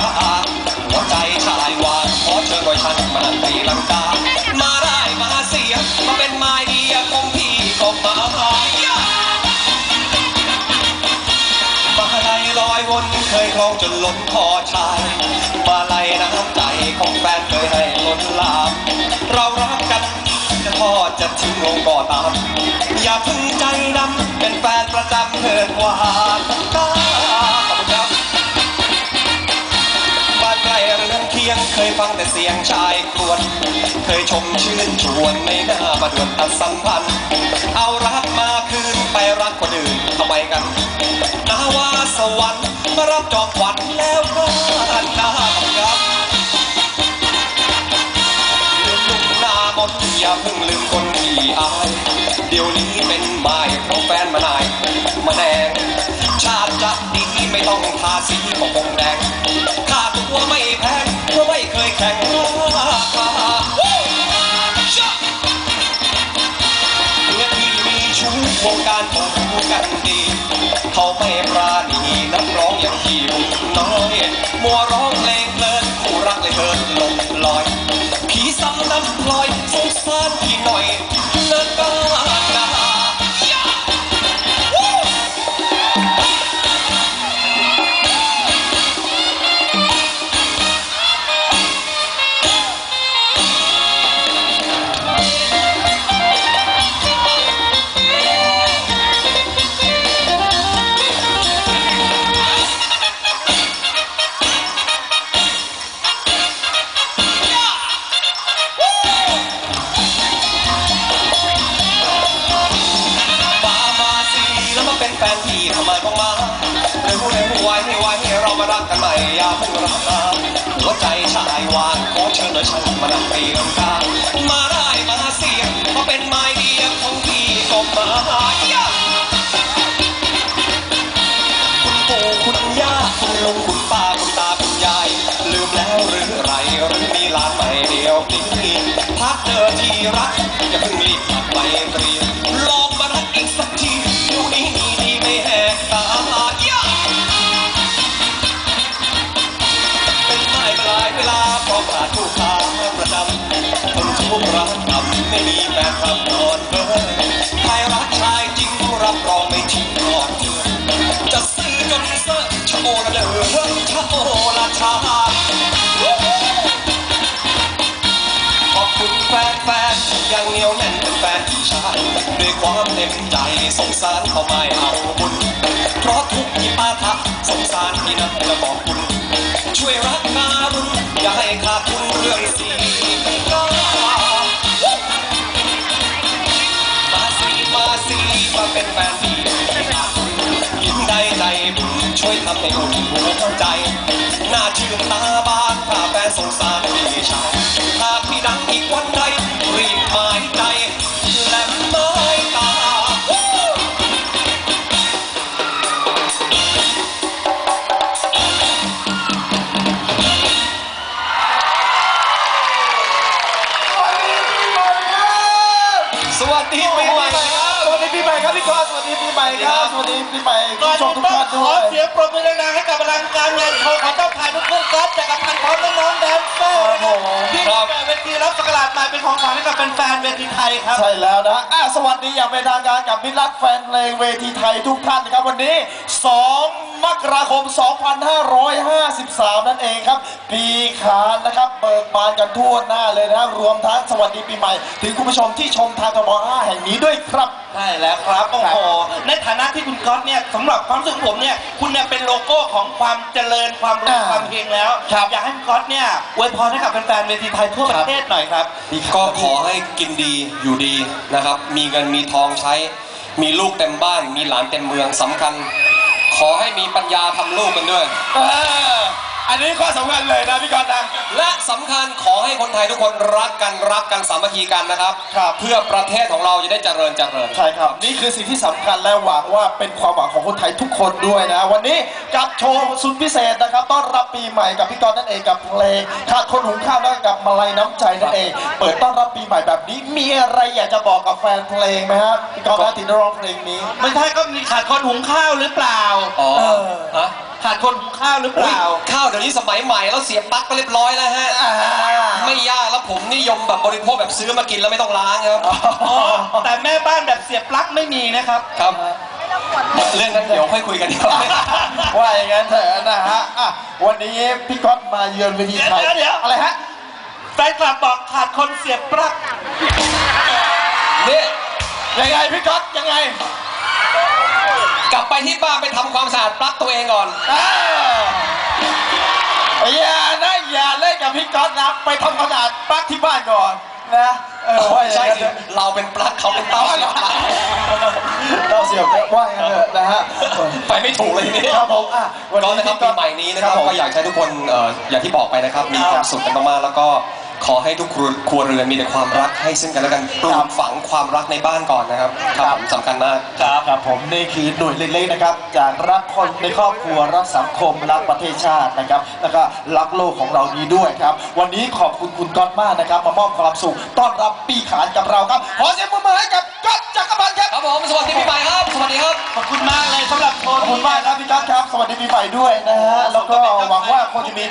อหัวใจชายวานขอเชิญไว้ฉันมานั่งตีลังกา มาได้มาเสีย มาเป็นไม้เดียคงพี่ก็มาพามาไล่ลอยวนเคยคลองจนล้นคอชาย มาไล่น้ำใจของแฟนเคยให้ล้นลาม เรารักกันจะพ่อจะทิ้งลงก็ตาม อย่าพึ่งใจดำเป็นแฟนประจำเถิดว่า แต่เสียงชายควญเคยชมชื่นชวนไม่น่ามาด่วนตัดสัมพันธ์ เอารักมาคืนไปรักคนอื่นทำไมกันนาวาสวรรค์มารับจอบขวัญแล้วก็นาครับลืมลุงหน้ามนอย่าเพิ่งลืมคนที่อาย เดี๋ยวนี้เป็นไม้เพราะแฟนมานายมาแดงชาติจะดี ไม่ต้องทาสีของคงแดงค่าตัวไม่แพงเพราะไม่เคยแข่งราคาเมื่อที่มีชู้วงการของผู้กันดี เขาไม่ปราณีนักร้องอย่างพี่บุญน้อยมัวร้องเพลงเพลินคู่รักเลยเถิดลงลอยผีซ้ำน้ำพลอยสงสารพี่หน่อย มาม่อย่าเพิ่งรักาหัวใจชายวานขอเชิญหน่อยฉันมานั่งเตียงกามาได้มาเสียงมาเป็นไม้เดียวของพี่ก็มาย่าคุณปู่คุณย่าคุณลุงคุณป้าคุณตาคุณยาย ลืมแล้วหรือไรหรือมีลานใหม่เดียวนี้พักเจอที่รักอย่าเพิ่งรีบกลับไปเตรี ด้วยความเต็มใจสงสารเขาไม่เอาบุญเพราะทุกที่ปาทะสงสารที่นั่นจะบอกคุณ ช่วยรักการุณอย่าให้ขาดทุนเรื่องสีกามาสีมาสีมาเป็นแฟนพี่ยิ้มได้ใจบุญช่วยทำให้อุ่นหัวใจ หน้าชื่นตาบานถ้าแฟนสงสารพี่ชาย สวัสดีปีใหม่ครับ สวัสดีปีใหม่ครับพี่กอล์ฟสวัสดีปีใหม่ครับ สวัสดีปีใหม่ก่คุอณนผู้ชมทุกต้อท่างนขด้อวย เสียงปรบมือดังๆให้กับอลังการงานโชว์ของเจ้าชายลูกทุ่งก๊อฟจากกับพันพร้อมน้องๆแดนเซอร์นะครับที่มาเวทีรับสกราชมาเป็นของขวัญให้กับแฟนๆเวทีไทยครับ ใช่แล้วนะอะสวัสดีอย่างเป็นทางการกับมิตรรักแฟนเพลงเวทีไทยทุกท่านนะครับ วันนี้ 2 มกราคม 2553 นั่นเองครับ ปีขานนะครับเบิกบานกันทั่วหน้าเลยนะครับรวมทั้งสวัสดีปีใหม่ ถึงคุณผู้ชมที่ชมทางกบ5แห่งนี้ด้วยครับ ใช่แล้วครับโอ้โหในฐานะที่คุณก๊อฟเนี่ยสำหรับความรู้สึกผมเนี่ยคุณเนี่ยเป็นโลโก้ของความเจริญความรู้อ่าความเฮงแล้วครับอยากให้คุณก๊อฟเนี่ยอวยพรให้กับแฟนๆเวทีไทยทั่วประเทศหน่อยครับ ก็ขอให้กินดีอยู่ดีนะครับ มีเงินมีทองใช้ มีลูกเต็มบ้าน มีหลานเต็มเมืองสำคัญ ขอให้มีปัญญาทำลูกกันด้วย เออ อันนี้ข้อสำคัญเลยนะพี่กอล์ฟนะ และสำคัญขอให้คนไทยทุกคนรักกันรักกันสามัคคีกันนะครับ ครับ เพื่อประเทศของเราจะได้เจริญเจริญ ใช่ครับ นี่คือสิ่งที่สำคัญและหวังว่าเป็นความหวังของคนไทยทุกคนด้วยนะ วันนี้กับโชว์สุดพิเศษนะครับต้อนรับปีใหม่กับพี่กรณ์นั่นเองกับเพลงขาดคนหุงข้าวและกับมาลัยน้ำใจนั่นเอง เปิดต้อนรับปีใหม่แบบนี้ มีอะไรอยากจะบอกกับแฟนเพลงไหมครับพี่กรณ์นะถึงได้ร้องเพลงนี้ ไม่ใช่ก็มีขาดคนหุงข้าวหรือเปล่า อ๋อเออ ฮะ ขาดคนหุงข้าวหรือเปอุ๊ยล่า ข้าวเดี๋ยวนี้สมัยใหม่แล้วเสียบปลั๊กก็เรียบร้อยแล้วฮะอ่าไม่ยากแล้วผมนิยมแบบบริโภคแบบซื้อมากินแล้วไม่ต้องล้างครับอ๋อแต่แม่บ้านแบบเสียบปลั๊กไม่มีนะครับ ครับเรื่องนั้นเดี๋ยวค่อยคุยกันดีกว่าว่าอย่างนั้นเถอะนะฮะอะวันนี้พี่ก๊อตมาเยือนเวทีเดี๋ยวไทยเดี๋ยวเดี๋ยวอะไรฮะแฟนคลับบอกขาดคนเสียบปลั๊กนี่ยังไงพี่ก๊อตยังไง กลับไปที่บ้านไปทำความสะอาดปลั๊กตัวเองก่อนอ่าอย่านะอย่าเล่นกับพี่ก๊อตนะไปทำขนาดปลั๊กที่บ้านก่อนนะเออว่าอย่างใช่นั้นสิเถอะเราเป็นปลั๊กเขาเป็นเต้าเสียบปลั๊กเราเสียบว่าอย่างนั้นเถอะนะฮะ ไปไม่ถูกเลยทีนี้ครับผมอะวันก็นี้นะครับพี่ปีก๊อตใหม่นี้นะครับผมก็อยากให้ทุกคนเอ่ออย่างที่บอกไปนะครับมีความสุขกันมากๆแล้วก็ ขอให้ทุกครัวครัวเรือนมีแต่ความรักให้ซึ่งกันและกันปลูครักบฝังความรักในบ้านก่อนนะครับครับผมสำคัญมาก ครับครับผมนี่คือหน่วยเล็กๆนะครับ จากรักคนในครอบครัวรักสังคมรักประเทศชาตินะครับ แล้วก็รักโลกของเรานี้ด้วยครับ วันนี้ขอบคุณคุณก๊อตมากนะครับ มามอบความสุขต้อนรับปีขานกับเราครับขอเสียงปรบมือให้กับก๊อตจักรพันธ์ครับครับผมสวัสดีปีใหม่ครับ สวัสดีครับ ขอบคุณมากเลยสำหรับโชขว์อบคุณนี้มากครับพี่ก๊อตครับ สวัสดีปีใหม่ด้วยนะฮะแล้วก็หวั งว่าคงจะมี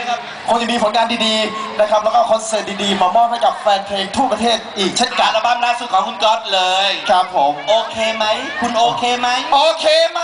คงจะมีผลงานดีๆนะครับ แล้วก็คอนเสิร์ตดีๆ มามอบให้กับแฟนเพลงทั่วประเทศอีกเช่นกัอันลบั้มล่าสุดของคุณก๊อตเลย ครับผม โอเคไหม คุณโอเคไหม โอเคไหม